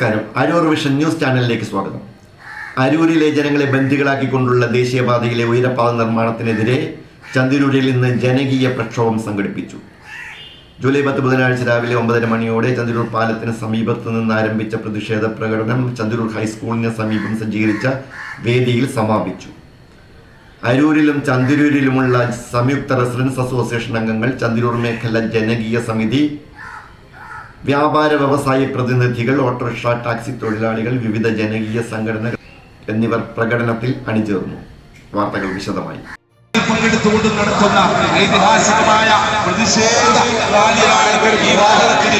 നമസ്കാരം. Aroor vision news ചാനലിലേക്ക് സ്വാഗതം. അരൂരിലെ ജനങ്ങളെ ബന്ദികളാക്കിക്കൊണ്ടുള്ള ദേശീയപാതയിലെ ഉയരപ്പാത നിർമ്മാണത്തിനെതിരെ ചന്ദിരൂരിൽ ഇന്ന് ജനകീയ പ്രക്ഷോഭം സംഘടിപ്പിച്ചു. ജൂലൈ പത്ത് ബുധനാഴ്ച രാവിലെ ഒമ്പതര മണിയോടെ ചന്ദിരൂർ പാലത്തിന് സമീപത്ത് നിന്ന് ആരംഭിച്ച പ്രതിഷേധ പ്രകടനം ചന്ദിരൂർ ഹൈസ്കൂളിന് സമീപം സജ്ജീകരിച്ച വേദിയിൽ സമാപിച്ചു. അരൂരിലും ചന്ദിരൂരിലുമുള്ള സംയുക്ത റെസിഡൻസ് അസോസിയേഷൻ അംഗങ്ങൾ ചന്ദിരൂർ മേഖല ജനകീയ സമിതി വ്യാപാര വ്യവസായ പ്രതിനിധികൾ ഓട്ടോറിക്ഷ ടാക്സി തൊഴിലാളികൾ വിവിധ ജനകീയ സംഘടനകൾ എന്നിവർ പ്രകടനത്തിൽ അണിചേർന്നു. വാർത്തകൾ വിശദമായി. പങ്കെടുത്തുകൊണ്ട് നടത്തുന്ന ഐതിഹാസികമായ പ്രതിഷേധ റാലിയാണ് ഈ വാഹനത്തിന്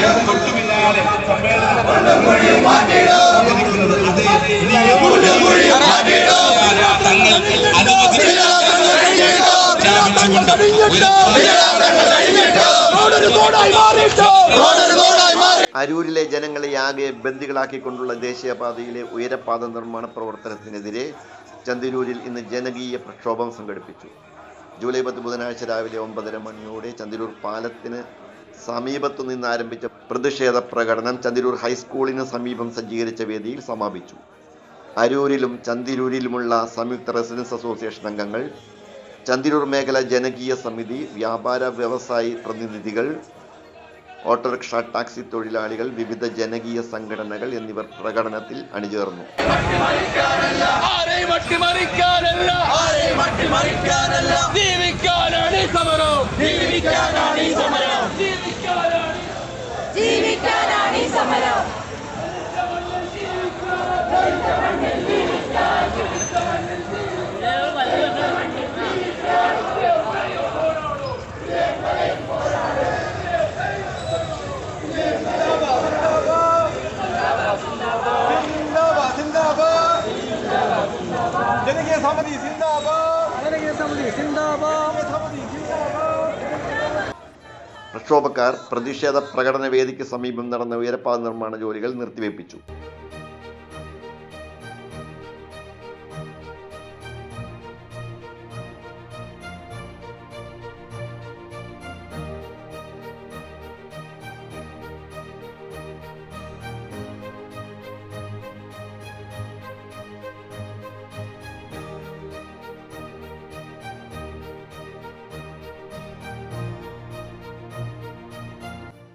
അരൂരിലെ ജനങ്ങളെ ആകെ ബന്ദികളാക്കിക്കൊണ്ടുള്ള ദേശീയപാതയിലെ ഉയരപാത നിർമ്മാണ പ്രവർത്തനത്തിനെതിരെ ചന്ദിരൂരിൽ ഇന്ന് ജനകീയ പ്രക്ഷോഭം സംഘടിപ്പിച്ചു. ജൂലൈ പത്ത് ബുധനാഴ്ച രാവിലെ ഒമ്പതര മണിയോടെ ചന്ദിരൂർ പാലത്തിന് സമീപത്തു നിന്ന് ആരംഭിച്ച പ്രതിഷേധ പ്രകടനം ചന്ദിരൂർ ഹൈസ്കൂളിന് സമീപം സജ്ജീകരിച്ച വേദിയിൽ സമാപിച്ചു. അരൂരിലും ചന്ദിരൂരിലുമുള്ള സംയുക്ത റെസിഡൻസ് അസോസിയേഷൻ അംഗങ്ങൾ ചന്ദിരൂർ മേഖല ജനകീയ സമിതി വ്യാപാര വ്യവസായി പ്രതിനിധികൾ ഓട്ടോറിക്ഷ ടാക്സി തൊഴിലാളികൾ വിവിധ ജനകീയ സംഘടനകൾ എന്നിവർ പ്രകടനത്തിൽ അണിചേർന്നു. സമരം ജീവിക്കാനാണ് ജീവിക്കാനാണ് ഈ സമരം സിന്ദാബാദ്, സിന്ദാബാദ്. ജനകീയ സമിതി പ്രക്ഷോഭക്കാർ പ്രതിഷേധ പ്രകടന വേദിക്ക് സമീപം നടന്ന ഉയരപ്പാത നിർമ്മാണ ജോലികൾ നിർത്തിവെപ്പിച്ചു.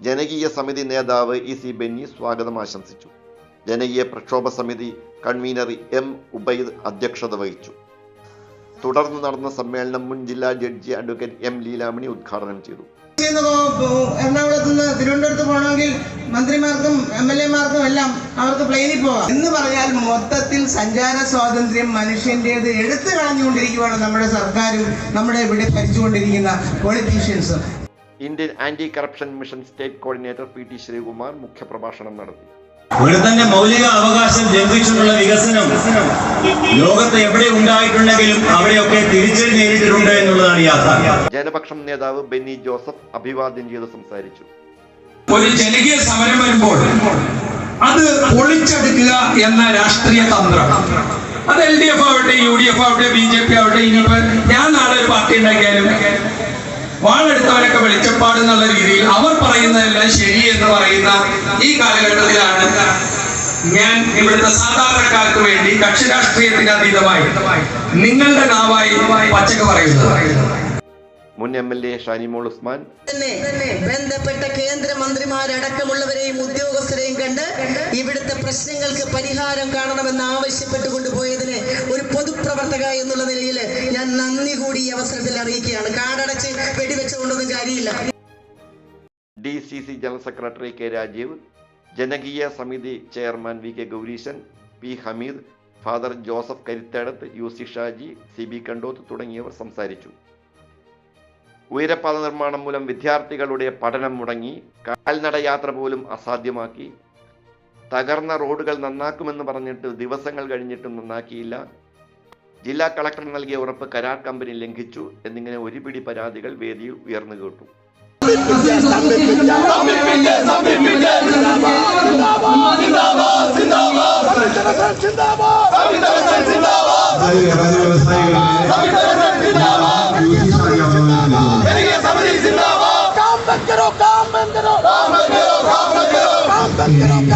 ജനകീയ സമിതി നേതാവ് ഇ സി ബെന്നി സ്വാഗതം ആശംസിച്ചു. ജനകീയ പ്രക്ഷോഭ സമിതി കൺവീനർ എം ഉബൈദ് അധ്യക്ഷത വഹിച്ചു. തുടർന്ന് നടന്ന സമ്മേളനം മുൻ ജില്ലാ ജഡ്ജി അഡ്വക്കേറ്റ് എം ലീലാമണി ഉദ്ഘാടനം ചെയ്തു. എറണാകുളത്ത് നിന്ന് തിരുവനന്തപുരത്ത് പോകണമെങ്കിൽ മന്ത്രിമാർക്കും എം എൽ എമാർക്കും എല്ലാം അവർക്ക് പ്ലെയിനിൽ പോകാം. എന്ന് പറഞ്ഞാൽ മൊത്തത്തിൽ സഞ്ചാര സ്വാതന്ത്ര്യം മനുഷ്യന്റേത് എടുത്തു കളഞ്ഞുകൊണ്ടിരിക്കുകയാണ് നമ്മുടെ സർക്കാരും നമ്മുടെ ഇവിടെ ഭരിച്ചുകൊണ്ടിരിക്കുന്ന പൊളിറ്റീഷ്യൻസും Indian anti corruption mission state coordinator P T Sreekumar മുഖ്യപ്രഭാഷണം നടത്തി. ഒരുത്തന്റെ മൗലിക അവകാശം ജനിച്ചിട്ടുള്ള വികസനം ലോകത്ത് എവിടെ ഉണ്ടായിട്ടുണ്ടെങ്കിലും അവിടെയൊക്കെ തിരിച്ചടി നേരിട്ടിട്ടുണ്ട് എന്നുള്ളതാണ് യാഥാർത്ഥ്യം. ജനപക്ഷം നേതാവ് ബെന്നി ജോസഫ് അഭിവാദ്യം ചെയ്ത് സംസാരിച്ചു. ഒരു ജനകീയ സമരം വരുമ്പോൾ അത് പൊളിച്ചെടുക്കുക എന്ന രാഷ്ട്രീയ തന്ത്രം. അത് എൽ ഡി എഫ് ആവട്ടെ യു ഡി എഫ് ആവട്ടെ ബി ജെ പി ആവട്ടെ ഇനിയിപ്പോ ഞാൻ നാളെ ഒരു പാർട്ടി ഉണ്ടാക്കിയാലും വാളെടുത്തവരൊക്കെ വെളിച്ചപ്പാട് എന്നുള്ള രീതിയിൽ അവർ പറയുന്നതെല്ലാം ശരി എന്ന് പറയുന്ന ഈ കാലഘട്ടത്തിലാണ് ഞാൻ ഇവിടുത്തെ സാധാരണക്കാർക്ക് വേണ്ടി കക്ഷി രാഷ്ട്രീയത്തിന് അതീതമായി നിങ്ങളുടെ നാവായി പച്ചക്ക് പറയുന്നത്. മുൻ M L A Shanimol Usman. തന്നെ ബന്ധപ്പെട്ട കേന്ദ്രമന്ത്രിമാരടക്കമുള്ളവരെയും ഉദ്യോഗസ്ഥരെയും കണ്ട് ഇവിടുത്തെ പ്രശ്നങ്ങൾക്ക് പരിഹാരം കാണണമെന്ന് ആവശ്യപ്പെട്ടുകൊണ്ട് പോയതിന് ഒരു പൊതുപ്രവർത്തക എന്നുള്ള നിലയിൽ ഞാൻ നന്ദി കൂടി ഈ അവസരത്തിൽ അറിയിക്കുകയാണ്. കാടടച്ച് വെടിവെച്ചുകൊണ്ടൊന്നും കാര്യമില്ല. D C C general secretary K Rajeev ജനകീയ സമിതി chairman V K Gowreesan P Hameed father Joseph Karithedath U C Shaji C B Kandoth തുടങ്ങിയവർ സംസാരിച്ചു. ഉയരപ്പാത നിർമ്മാണം മൂലം വിദ്യാർത്ഥികളുടെ പഠനം മുടങ്ങി കാൽനട യാത്ര പോലും അസാധ്യമാക്കി. തകർന്ന റോഡുകൾ നന്നാക്കുമെന്ന് പറഞ്ഞിട്ട് ദിവസങ്ങൾ കഴിഞ്ഞിട്ടും നന്നാക്കിയില്ല. ജില്ലാ കളക്ടർ നൽകിയ ഉറപ്പ് കരാർ കമ്പനി ലംഘിച്ചു എന്നിങ്ങനെ ഒരു പിടി പരാതികൾ വേദിയിൽ ഉയർന്നു കേട്ടു. काम Get